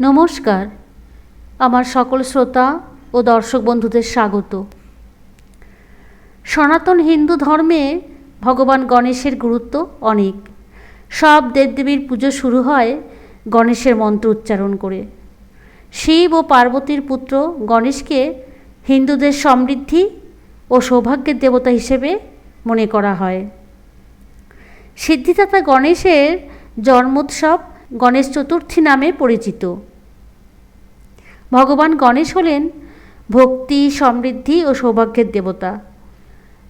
নমস্কার। আমার সকল শ্রোতা ও দর্শক বন্ধুদের স্বাগত। সনাতন হিন্দু ধর্মে ভগবান গণেশের গুরুত্ব অনেক। সব দেবদেবীর পুজো শুরু হয় গণেশের মন্ত্র উচ্চারণ করে। শিব ও পার্বতীর পুত্র গণেশকে হিন্দুদের সমৃদ্ধি ও সৌভাগ্যের দেবতা হিসেবে মনে করা হয়। সিদ্ধিদাতা গণেশের জন্মোৎসব গণেশ চতুর্থী নামে পরিচিত। ভগবান গণেশ হলেন ভক্তি, সমৃদ্ধি ও সৌভাগ্যের দেবতা।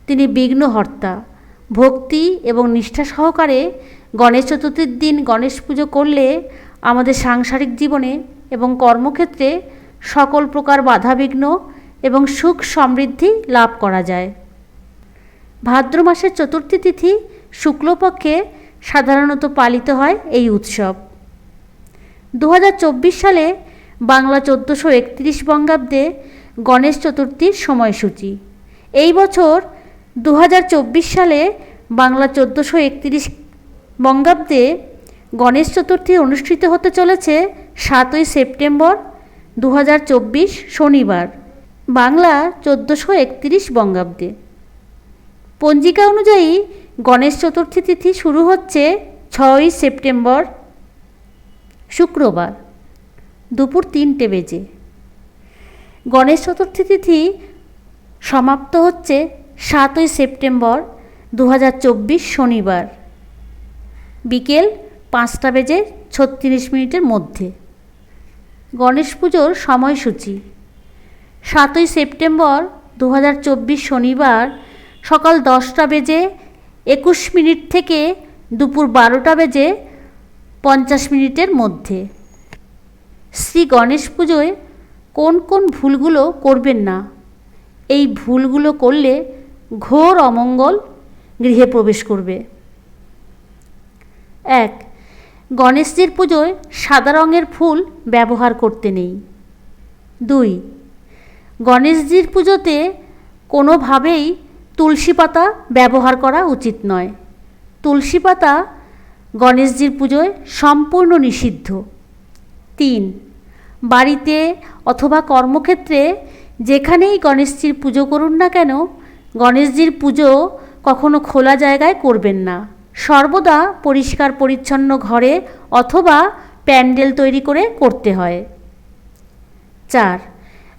তিনি বিঘ্নহর্তা। ভক্তি এবং নিষ্ঠা সহকারে গণেশ চতুর্থীর দিন গণেশ পুজো করলে আমাদের সাংসারিক জীবনে এবং কর্মক্ষেত্রে সকল প্রকার বাধাবিঘ্ন এবং সুখ সমৃদ্ধি লাভ করা যায়। ভাদ্র মাসের চতুর্থী তিথি শুক্লপক্ষে সাধারণত পালিত হয় এই উৎসব। দু হাজার চব্বিশ সালে বাংলা চোদ্দোশো একত্রিশ বঙ্গাব্দে গণেশ চতুর্থীর সময়সূচি। এই বছর দু হাজার চব্বিশ সালে বাংলা চোদ্দোশো একত্রিশ বঙ্গাব্দে গণেশ চতুর্থী অনুষ্ঠিত হতে চলেছে সাতই সেপ্টেম্বর দু হাজার চব্বিশ শনিবার, বাংলা চোদ্দোশো একত্রিশ বঙ্গাব্দে। পঞ্জিকা অনুযায়ী গণেশ চতুর্থী তিথি শুরু হচ্ছে ছয়ই সেপ্টেম্বর শুক্রবার, দুপুর তিনটে বেজে। গণেশ চতুর্থী তিথি সমাপ্ত হচ্ছে সাতই সেপ্টেম্বর দু হাজার চব্বিশ শনিবার, বিকেল পাঁচটা বেজে ছত্রিশ মিনিটের মধ্যে। গণেশ পুজোর সময়সূচি, সাতই সেপ্টেম্বর দু হাজার চব্বিশ শনিবার সকাল দশটা বেজে একুশ মিনিট থেকে দুপুর বারোটা বেজে পঞ্চাশ মিনিটের মধ্যে। শ্রী গণেশ পুজোয় কোন কোন ভুলগুলো করবেন না। এই ভুলগুলো করলে ঘোর অমঙ্গল গৃহে প্রবেশ করবে। এক, গণেশজির পুজোয় সাদা রঙের ফুল ব্যবহার করতে নেই। দুই, গণেশজির পুজোতে কোনোভাবেই তুলসী পাতা ব্যবহার করা উচিত নয়। তুলসী পাতা গণেশজির পুজোয় সম্পূর্ণ নিষিদ্ধ। তিন, বাড়িতে অথবা কর্মক্ষেত্রে যেখানেই গণেশজির পুজো করুন না কেন, গণেশজির পুজো কখনো খোলা জায়গায় করবেন না। সর্বদা পরিষ্কার পরিচ্ছন্ন ঘরে অথবা প্যান্ডেল তৈরি করে করতে হয়। চার,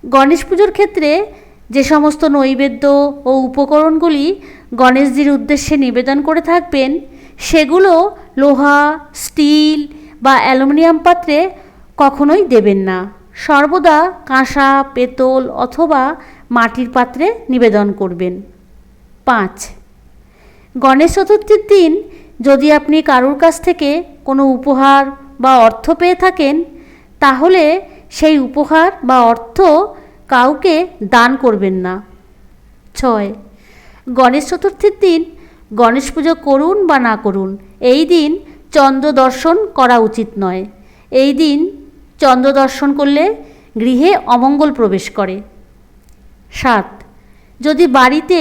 গণেশ পুজোর ক্ষেত্রে যে সমস্ত নৈবেদ্য ও উপকরণগুলি গণেশজির উদ্দেশ্যে নিবেদন করে থাকবেন, সেগুলো লোহা, স্টিল বা অ্যালুমিনিয়াম পাত্রে কখনোই দেবেন না। সর্বদা কাঁসা, পেতল অথবা মাটির পাত্রে নিবেদন করবেন। পাঁচ, গণেশ চতুর্থীর দিন যদি আপনি কারুর কাছ থেকে কোনো উপহার বা অর্থ পেয়ে থাকেন, তাহলে সেই উপহার বা অর্থ কাউকে দান করবেন না। ছয়, গণেশ চতুর্থীর দিন গণেশ পুজো করুন বা না করুন, এই দিন চন্দ্র দর্শন করা উচিত নয়। এই দিন চন্দ্র দর্শন করলে গৃহে অমঙ্গল প্রবেশ করে। সাত, যদি বাড়িতে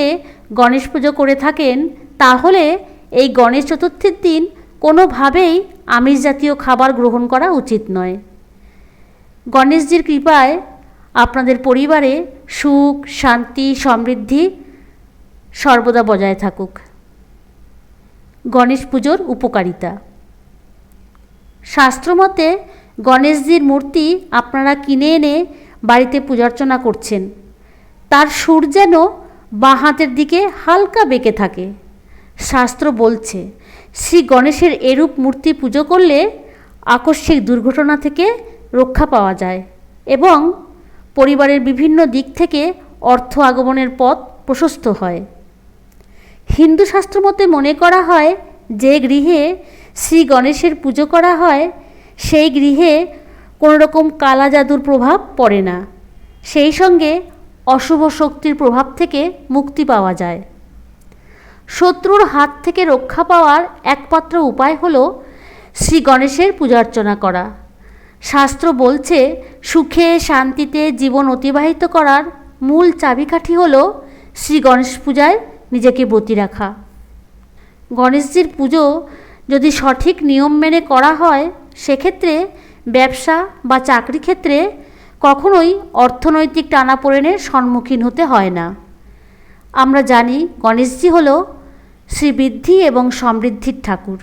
গণেশ পুজো করে থাকেন, তাহলে এই গণেশ চতুর্থীর দিন কোনোভাবেই আমিষ জাতীয় খাবার গ্রহণ করা উচিত নয়। গণেশজির কৃপায় আপনাদের পরিবারে সুখ, শান্তি, সমৃদ্ধি সর্বদা বজায় থাকুক। গণেশ পুজোর উপকারিতা। শাস্ত্রমতে গণেশজির মূর্তি আপনারা কিনে এনে বাড়িতে পূজার্চনা করছেন। তার সুর যেন বাঁ হাতের দিকে হালকা বেঁকে থাকে। শাস্ত্র বলছে, শ্রী গণেশের এরূপ মূর্তি পুজো করলে আকস্মিক দুর্ঘটনা থেকে রক্ষা পাওয়া যায় এবং পরিবারের বিভিন্ন দিক থেকে অর্থ আগমনের পথ প্রশস্ত হয়। হিন্দু শাস্ত্র মতে মনে করা হয়, যে গৃহে শ্রী গণেশের পুজো করা হয়, সেই গৃহে কোনো রকম কালা জাদুর প্রভাব পড়ে না। সেই সঙ্গে অশুভ শক্তির প্রভাব থেকে মুক্তি পাওয়া যায়। শত্রুর হাত থেকে রক্ষা পাওয়ার একমাত্র উপায় হল শ্রী গণেশের পূজার্চনা করা। শাস্ত্র বলছে, সুখে শান্তিতে জীবন অতিবাহিত করার মূল চাবিকাঠি হল শ্রী গণেশ পূজায় নিজেকে ব্রতী রাখা। গণেশজির পুজো যদি সঠিক নিয়ম মেনে করা হয়, সেক্ষেত্রে ব্যবসা বা চাকরি ক্ষেত্রে কখনোই অর্থনৈতিক টানাপোড়েনের সম্মুখীন হতে হয় না। আমরা জানি গণেশজি হল শ্রীবৃদ্ধি এবং সমৃদ্ধির ঠাকুর।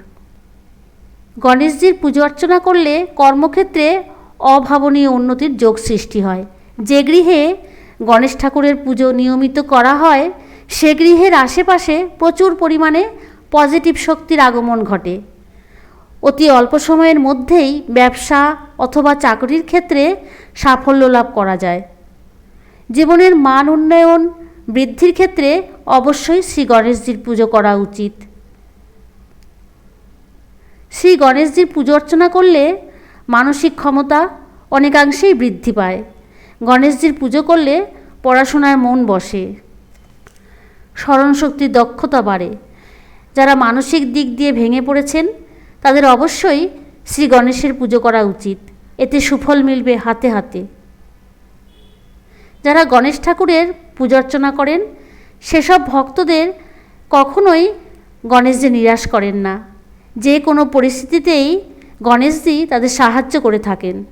গণেশজির পুজো অর্চনা করলে কর্মক্ষেত্রে অভাবনীয় উন্নতির যোগ সৃষ্টি হয়। যে গৃহে গণেশ ঠাকুরের পুজো নিয়মিত করা হয় সে গৃহের আশেপাশে প্রচুর পরিমাণে পজিটিভ শক্তির আগমন ঘটে। অতি অল্প সময়ের মধ্যেই ব্যবসা অথবা চাকরির ক্ষেত্রে সাফল্য লাভ করা যায়। জীবনের মান উন্নয়ন বৃদ্ধির ক্ষেত্রে অবশ্যই শ্রী গণেশজির পুজো করা উচিত। শ্রী গণেশজির পুজো অর্চনা করলে মানসিক ক্ষমতা অনেকাংশেই বৃদ্ধি পায়। গণেশজির পুজো করলে পড়াশোনায় মন বসে। স্মরণশক্তির দক্ষতা বাড়ে। যারা মানসিক দিক দিয়ে ভেঙে পড়েছেন, তাদের অবশ্যই শ্রী গণেশের পুজো করা উচিত। এতে সুফল মিলবে হাতে হাতে। যারা গণেশ ঠাকুরের পূজা অর্চনা করেন, সেসব ভক্তদের কখনোই গণেশজি নিরাশ করেন না। যে কোনো পরিস্থিতিতেই গণেশজি তাদের সাহায্য করে থাকেন।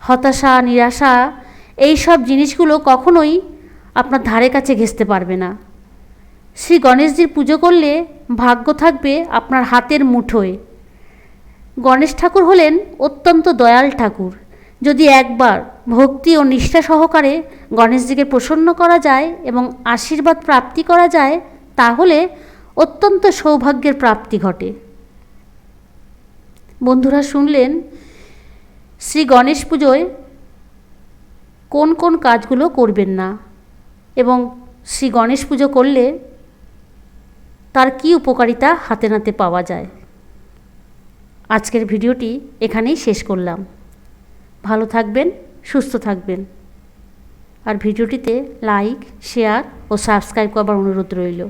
হতাশা, নিরাশা এই সব জিনিসগুলো কখনোই আপনার ধারে কাছে ঘেঁচতে পারবে না। শ্রী গণেশজির পুজো করলে ভাগ্য থাকবে আপনার হাতের মুঠোয়। গণেশ ঠাকুর হলেন অত্যন্ত দয়াল ঠাকুর। যদি একবার ভক্তি ও নিষ্ঠা সহকারে গণেশজিকে প্রসন্ন করা যায় এবং আশীর্বাদ প্রাপ্তি করা যায়, তাহলে অত্যন্ত সৌভাগ্যের প্রাপ্তি ঘটে। বন্ধুরা শুনলেন, শ্রী গণেশ পুজোয় কোন কোন কাজগুলো করবেন না এবং শ্রী গণেশ পুজো করলে তার কি উপকারিতা হাতে নাতে পাওয়া যায়? আজকের ভিডিওটি এখানেই শেষ করলাম। ভালো থাকবেন, সুস্থ থাকবেন। আর ভিডিওটিতে লাইক, শেয়ার ও সাবস্ক্রাইব করবার অনুরোধ রইল।